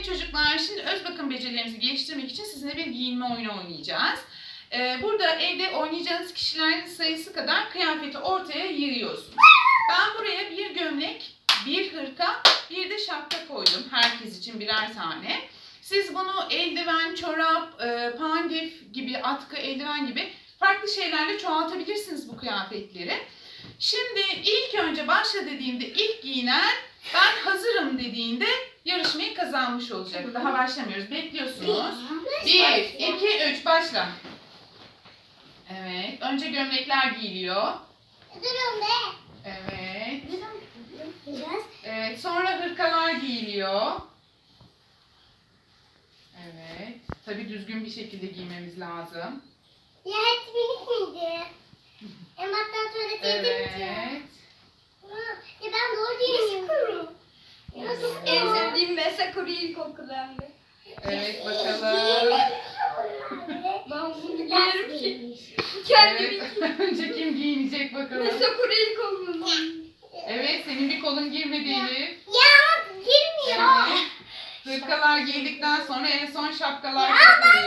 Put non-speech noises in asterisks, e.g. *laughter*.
Evet çocuklar şimdi öz bakım becerilerimizi geliştirmek için sizinle bir giyinme oyunu oynayacağız. Ee, burada evde oynayacağınız kişilerin sayısı kadar kıyafeti ortaya yığıyorsunuz. Ben buraya bir gömlek, bir hırka, bir de şapka koydum. Herkes için birer tane. Siz bunu eldiven, çorap, e, pandif gibi, atkı, eldiven gibi farklı şeylerle çoğaltabilirsiniz bu kıyafetleri. Şimdi ilk önce başla dediğimde ilk giyinen ben hazırım dediğinde yarışmayı kazanmış olacak. Daha başlamıyoruz. Bekliyorsunuz. Bir, iki, üç başla. Evet. Önce gömlekler giyiliyor. Durun be. Evet. Evet. Sonra hırkalar giyiliyor. Evet. Tabii düzgün bir şekilde giymemiz lazım. Ya hepsi minik miydi? Em hatta ki. Evet. Ya ben doğru giyiniyorum. Nasıl En mesela Kuru ilkokulu hem de. Evet bakalım. Ben bunu giyerim ki. Kendim Evet. *laughs* Önce kim giyinecek bakalım. Mesela Kuru ilkokulu. Evet. Senin bir kolun girmedi Elif. Ya girmiyor. Evet. Hırkalar giydikten sonra en son şapkalar. Kuru. Ben